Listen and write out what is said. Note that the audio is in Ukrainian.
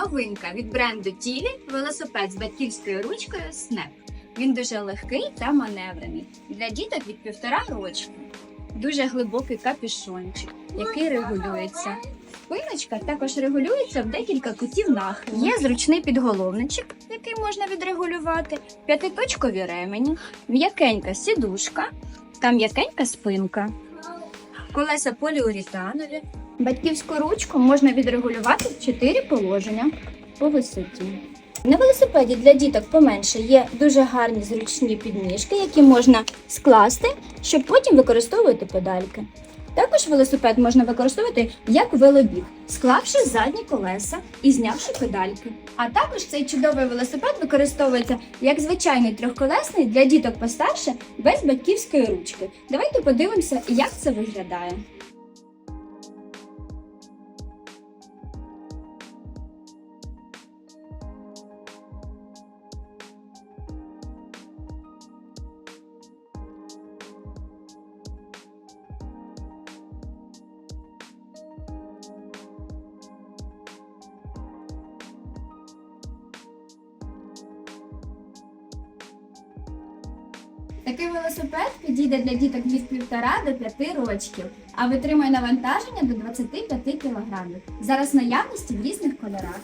Новинка від бренду Тілі велосипед з батьківською ручкою Snap. Він дуже легкий та маневрений. Для діток від півтора рочки. Дуже глибокий капюшончик, який регулюється. Спиночка також регулюється в декілька кутів нахилу. Є зручний підголовничок, який можна відрегулювати, п'ятиточкові ремені, м'якенька сідушка та м'якенька спинка. Колеса поліуретанові. Батьківську ручку можна відрегулювати в 4 положення по висоті. На велосипеді для діток поменше є дуже гарні зручні підніжки, які можна скласти, щоб потім використовувати педальки. Також велосипед можна використовувати як велобіг, склавши задні колеса і знявши педальки. А також цей чудовий велосипед використовується як звичайний трьохколесний для діток постарше без батьківської ручки. Давайте подивимося, як це виглядає. Такий велосипед підійде для діток від 1,5 до 5 років, а витримує навантаження до 25 кг. Зараз наявності в різних кольорах.